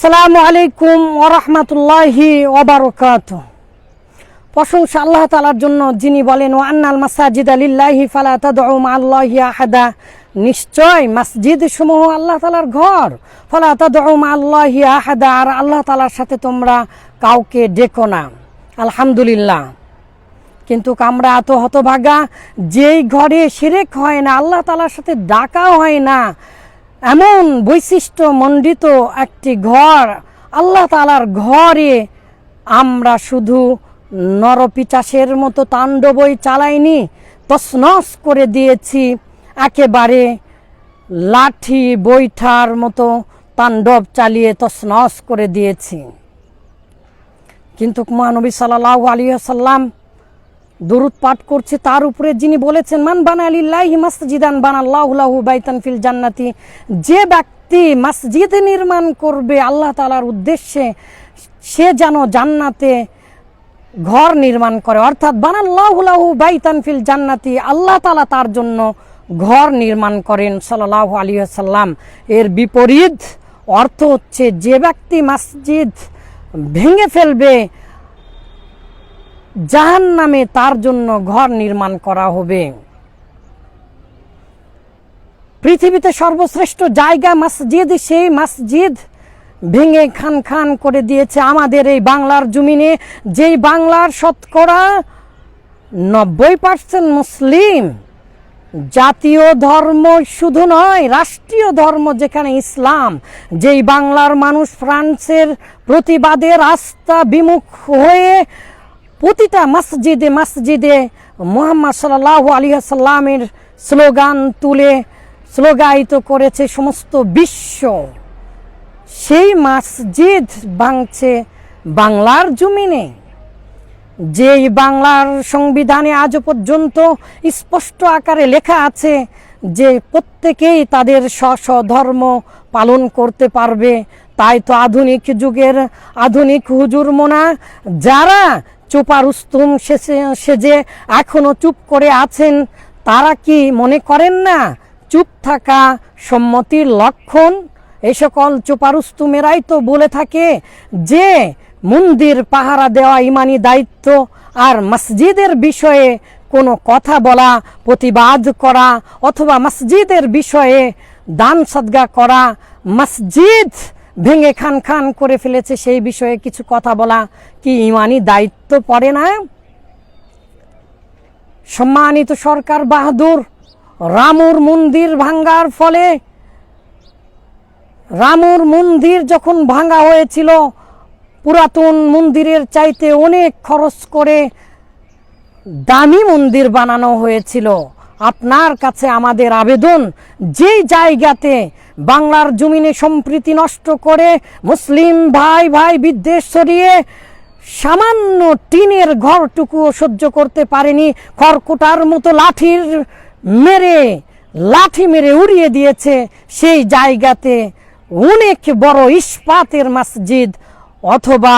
আসসালামু আলাইকুম ওরহমতুল্লাহি ওবারকাত প্রশংসা আল্লাহ তালার জন্য যিনি বলেন ও আন্নাল মাসাজিদ আলিল্লাহি ফালা তাদউ মাআল্লাহি আহাদা। নিশ্চয় মসজিদ সমূহ আল্লাহ তালার ঘর। ফালা তাদউ মাআল্লাহি আহাদা। আর আল্লাহ তালার সাথে তোমরা কাউকে ডেকো না। আলহামদুলিল্লাহ। কিন্তু আমরা এত হতভাগা, যেই ঘরে শিরেক হয় না, আল্লাহ তালার সাথে ডাকা হয় না। এমন বৈশিষ্ট্য মণ্ডিত একটি ঘর, আল্লাহ তালার ঘরে আমরা শুধু নরপিচাসের মতো তাণ্ডবই চালাইনি তসনস করে দিয়েছি, একেবারে লাঠি বৈঠার মতো তাণ্ডব চালিয়ে তসনস করে দিয়েছি। কিন্তু মহানবী সাল্লাহ আলী সাল্লাম দরুদ পাঠ করছে, তার উপরে যিনি বলেছেন, মান বানা আলিল্লাহি মাসজিদান বানাল্লাহু লাহু বাইতান ফিল জান্নাতি। যে ব্যক্তি মসজিদ নির্মাণ করবে, আল্লাহ তাআলার উদ্দেশ্যে সে যেন জান্নাতে ঘর নির্মাণ করে। অর্থাৎ বানাল্লাহু লাহু বাইতান ফিল জান্নাতি, আল্লাহ তাআলা তার জন্য ঘর নির্মাণ করেন সাল্লাল্লাহু আলাইহি সাল্লাম এর বিপরীত অর্থ হচ্ছে, যে ব্যক্তি মসজিদ ভেঙে ফেলবে জাহান নামে তার জন্য ঘর নির্মাণ করা হবে। পৃথিবীতে সর্বশ্রেষ্ঠ জায়গা মসজিদ, সেই মসজিদ ভেঙে খান খান করে দিয়েছে আমাদের এই বাংলার জমিনে। যেই বাংলার শতকরা নব্বই পার্সেন্ট মুসলিম জাতীয় ধর্ম শুধু নয়, রাষ্ট্রীয় ধর্ম যেখানে ইসলাম, যেই বাংলার মানুষ ফ্রান্সের প্রতিবাদে রাস্তা বিমুখ হয়ে প্রতিটা মসজিদে মসজিদে মোহাম্মদ সাল্লাহ আলী সাল্লামের স্লোগান তুলে স্লোগায়িত করেছে সমস্ত বিশ্ব। সেই মসজিদ ভাঙছে বাংলার জমিনে। যেই বাংলার সংবিধানে আজও পর্যন্ত স্পষ্ট আকারে লেখা আছে যে প্রত্যেকেই তাদের স্ব ধর্ম পালন করতে পারবে, তাই তো আধুনিক যুগের আধুনিক হুজুর মোনা, যারা চোপা রুস্তুম সেজে সেজে এখনও চুপ করে আছেন, তারা কি মনে করেন না চুপ থাকা সম্মতির লক্ষণ? এই সকল চোপারুস্তুমেরাই তো বলে থাকে যে মন্দির পাহারা দেওয়া ইমানি দায়িত্ব আর মসজিদের বিষয়ে কোনো কথা বলা, প্রতিবাদ করা অথবা মসজিদের বিষয়ে দান সদ্গা করা মসজিদ ভেঙে খান খান করে ফেলেছে সেই বিষয়ে কিছু কথা বলা কি ইমানি দায়িত্ব পড়ে না? সম্মানিত সরকার বাহাদুর, রামুর মন্দির ভাঙ্গার ফলে রামুর মন্দির যখন ভাঙা হয়েছিল, পুরাতন মন্দিরের চাইতে অনেক খরচ করে দামি মন্দির বানানো হয়েছিল। আপনার কাছে আমাদের আবেদন, যেই জায়গাতে বাংলার জমিনে সম্প্রীতি নষ্ট করে মুসলিম ভাই ভাই বিদ্বেষ ছড়িয়ে সামান্য টিনের ঘরটুকুও সহ্য করতে পারেনি, খড়কুটার মতো লাঠির মেরে, লাঠি মেরে উড়িয়ে দিয়েছে, সেই জায়গাতে অনেক বড় ইস্পাতের মসজিদ অথবা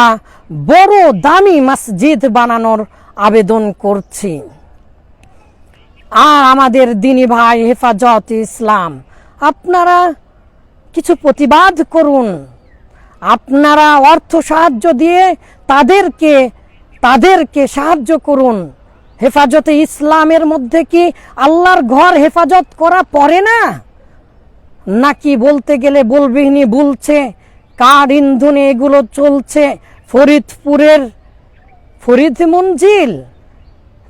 বড় দামি মসজিদ বানানোর আবেদন করছি। আর আমাদের দিনী ভাই হেফাজত ইসলাম, আপনারা কিছু প্রতিবাদ করুন। আপনারা অর্থ সাহায্য দিয়ে তাদেরকে তাদেরকে সাহায্য করুন। হেফাজতে ইসলামের মধ্যে কি আল্লাহর ঘর হেফাজত করা পড়ে না? নাকি বলতে গেলে বলবিহীনি বলছে, কার ইন্ধনে এগুলো চলছে, ফরিদপুরের ফরিদ মঞ্জিল?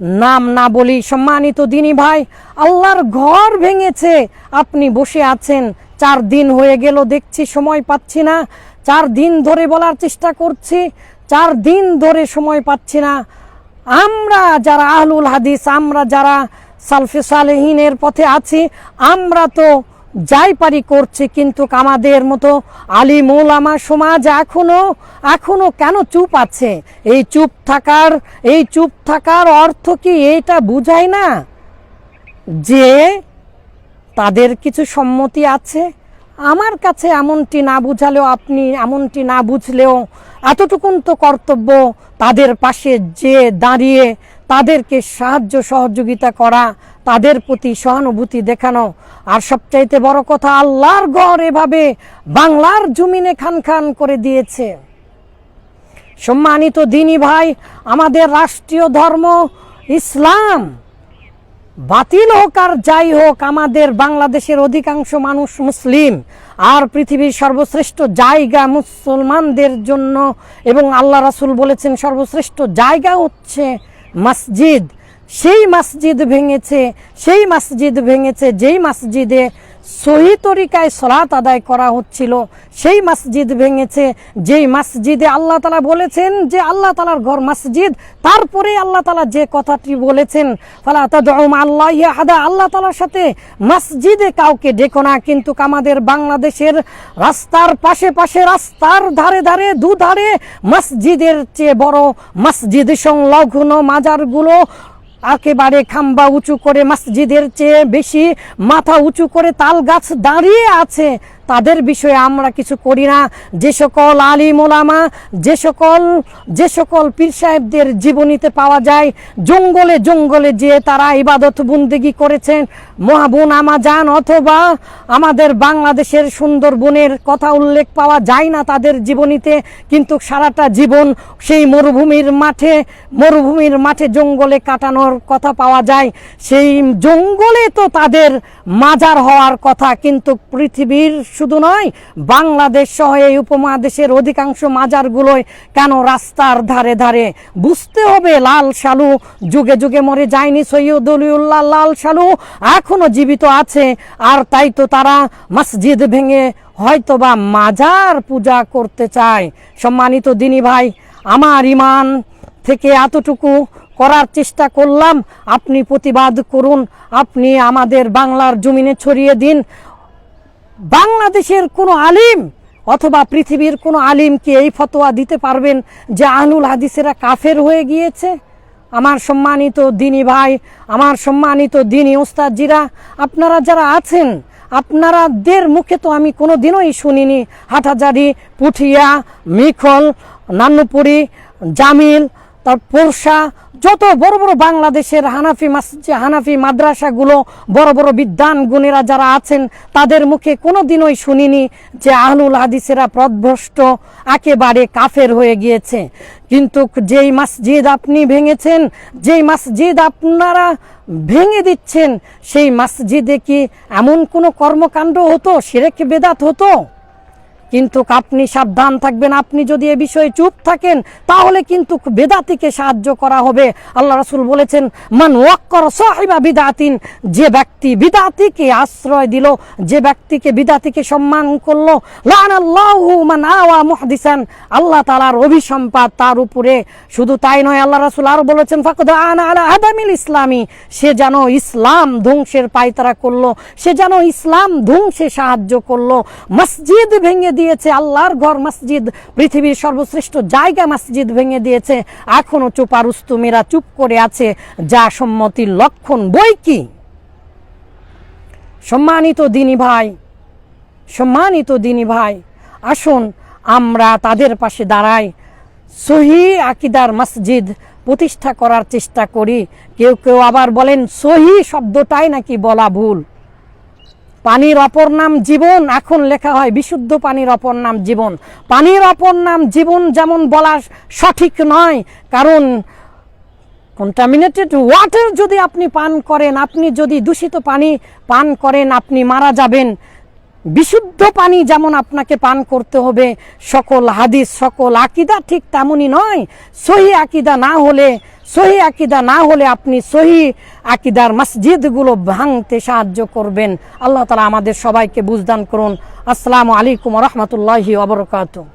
নাম না বলি সম্মানিত দিনী ভাই, আল্লাহর ঘর ভেঙেছে। আপনি বসে আছেন। চার দিন হয়ে গেল, দেখছি সময় পাচ্ছি না। চার দিন ধরে বলার চেষ্টা করছি। চার দিন ধরে সময় পাচ্ছি না। আমরা যারা আহলুল হাদিস, আমরা যারা সালফে সালেহিনের পথে আছি, আমরা তো যাই পারি করছি কিন্তু আমাদের মতো আলী মৌলামা সমাজ এখনও এখনও কেন চুপ আছে? এই চুপ থাকার, এই চুপ থাকার অর্থ কি এইটা বুঝায় না? যে তাদের কিছু সম্মতি আছে। আমার কাছে এমনটি না বুঝালেও আপনি এমনটি না বুঝলেও এতটুকুন তো কর্তব্য তাদের পাশে যে দাঁড়িয়ে তাদেরকে সাহায্য সহযোগিতা করা, তাদের প্রতি সহানুভূতি দেখানো। আর সবচাইতে বড় কথা, আল্লাহর গড় এভাবে বাংলার জমিনে খান খান করে দিয়েছে। সম্মানিত দিনী ভাই, আমাদের রাষ্ট্রীয় ধর্ম ইসলাম বাতিল হোক আর যাই হোক, আমাদের বাংলাদেশের অধিকাংশ মানুষ মুসলিম। আর পৃথিবীর সর্বশ্রেষ্ঠ জায়গা মুসলমানদের জন্য এবং আল্লাহ রাসুল বলেছেন সর্বশ্রেষ্ঠ জায়গা হচ্ছে মসজিদ। সেই মসজিদ ভেঙেছে সেই মসজিদ ভেঙেছে যেই মসজিদে সহি তরিকায় সলাত আদায় করা হচ্ছিল। সেই মসজিদ ভেঙেছে। যেই মসজিদে আল্লাহ তালা বলেছেন যে আল্লাহ তালার ঘর মসজিদ তারপরে আল্লাহ তালা যে কথাটি বলেছেন আল্লাহ হাদা আল্লাহ তালার সাথে মসজিদে কাউকে ডেকো না। কিন্তু আমাদের বাংলাদেশের রাস্তার পাশে পাশে, রাস্তার ধারে ধারে, দুধারে মসজিদের চেয়ে বড় মসজিদ সংলগ্ন মাজারগুলো একেবারে খাম্বা উঁচু করে মসজিদের চেয়ে বেশি মাথা উঁচু করে তাল গাছ দাঁড়িয়ে আছে। তাদের বিষয়ে আমরা কিছু করি না। যে সকল আলিম ওলামা, যে সকল যে সকল পীর সাহেবদের জীবনীতে পাওয়া যায়, জঙ্গলে জঙ্গলে যে তারা ইবাদত বন্দেগি করেছেন। মহাবুন আমাজান অথবা আমাদের বাংলাদেশের সুন্দরবনের কথা উল্লেখ পাওয়া যায় না তাদের জীবনীতে, কিন্তু সারাটা জীবন সেই মরুভূমির মাঠে মরুভূমির মাঠে জঙ্গলে কাটানোর কথা পাওয়া যায়। সেই জঙ্গলে তো তাদের মাজার হওয়ার কথা, কিন্তু পৃথিবীর শুধু নয়, বাংলাদেশ সহ এই উপমহাদেশের অধিকাংশ মাজারগুলোয় কেন রাস্তার ধারে ধারে বুঝতে হবে, লাল শালু, যুগে যুগে মরে যায়নি সৈয়দ অলিউল্লাহ লাল শালু, এখনও জীবিত আছে, আর তাই তো তারা মসজিদ ভেঙে হয়তোবা মাজার পূজা করতে চায়। সম্মানিত দিনী ভাই, আমার ইমান থেকে এতটুকু করার চেষ্টা করলাম। আপনি প্রতিবাদ করুন, আপনি আমাদের বাংলার জমিনে ছড়িয়ে দিন। বাংলাদেশের কোনো আলিম অথবা পৃথিবীর কোনো আলিম কি এই ফতোয়া দিতে পারবেন যে আহলুল হাদিসেরা কাফের হয়ে গিয়েছে? আমার সম্মানিত দিনী ভাই, আমার সম্মানিত দিনী ওস্তাদজিরা, আপনারা যারা আছেন, আপনারাদের মুখে তো আমি কোনো দিনই শুনিনি। হাটাজারি পুঠিয়া, মিখল, নান্নপুরি, জামিল তার পোরশা যত বড় বড় বাংলাদেশের হানাফি হানাফি মাদ্রাসাগুলো, বড় বড় বিদ্যান গুণেরা যারা আছেন, তাদের মুখে কোনো দিনই শুনিনি যে আহলুল হাদিসেরা প্রদভ্রষ্ট, একেবারে কাফের হয়ে গিয়েছে। কিন্তু যেই মসজিদ আপনি ভেঙেছেন, যেই মসজিদ আপনারা ভেঙে দিচ্ছেন, সেই মসজিদে কি এমন কোনো কর্মকাণ্ড হতো, সেরেক বেদাত হতো? কিন্তু আপনি সাবধান থাকবেন, আপনি যদি এ বিষয়ে চুপ থাকেন, তাহলে কিন্তু বেদাতিকে সাহায্য করা হবে। আল্লাহ রাসুল বলেছেন, মান ওয়াক্কর সাহিবা বিদাতিন যে ব্যক্তি বিদাতিকে আশ্রয় দিল, যে ব্যক্তিকে বিদাতিকে সম্মান করল, লানাল্লাহু মান আওয়া মুহদিসান আল্লাহ তাআলার অভিসম্পাদ তার উপরে। শুধু তাই নয়, আল্লাহ রাসূল আরও বলেছেন, ফাকদ আনা আলা আদামিল ইসলামী সে যেন ইসলাম ধ্বংসের পায়তারা করল, সে যেন ইসলাম ধ্বংসে সাহায্য করল। মসজিদ ভেঙে দিয়েছে, আল্লাহর ঘর মসজিদ, পৃথিবীর সর্বশ্রেষ্ঠ জায়গা মসজিদ ভেঙে দিয়েছে। এখনও চুপারুস্তুমেরা চুপ করে আছে, যা সম্মতির লক্ষণ বই কি? সম্মানিত দিনী ভাই, সম্মানিত দিনী ভাই, আসুন আমরা তাদের পাশে দাঁড়াই। সহি আকিদার মসজিদ প্রতিষ্ঠা করার চেষ্টা করি। কেউ কেউ আবার বলেন, সহি শব্দটাই নাকি বলা ভুল। পানির অপর নাম জীবন, এখন লেখা হয় বিশুদ্ধ পানির অপর নাম জীবন। পানির অপর নাম জীবন যেমন বলা সঠিক নয়, কারণ কন্টামিনেটেড ওয়াটার যদি আপনি পান করেন, আপনি যদি দূষিত পানি পান করেন, আপনি মারা যাবেন। বিশুদ্ধ পানি যেমন আপনাকে পান করতে হবে, সকল হাদিস, সকল আকিদা ঠিক তেমনই নয়। সহি আকিদা না হলে, সহি আকিদা না হলে আপনি সহি আকিদার মসজিদগুলো ভাঙতে সাহায্য করবেন। আল্লাহ তালা আমাদের সবাইকে বুঝদান করুন। আসসালামু আলাইকুম রহমতুল্লাহি ওবরকাতুহ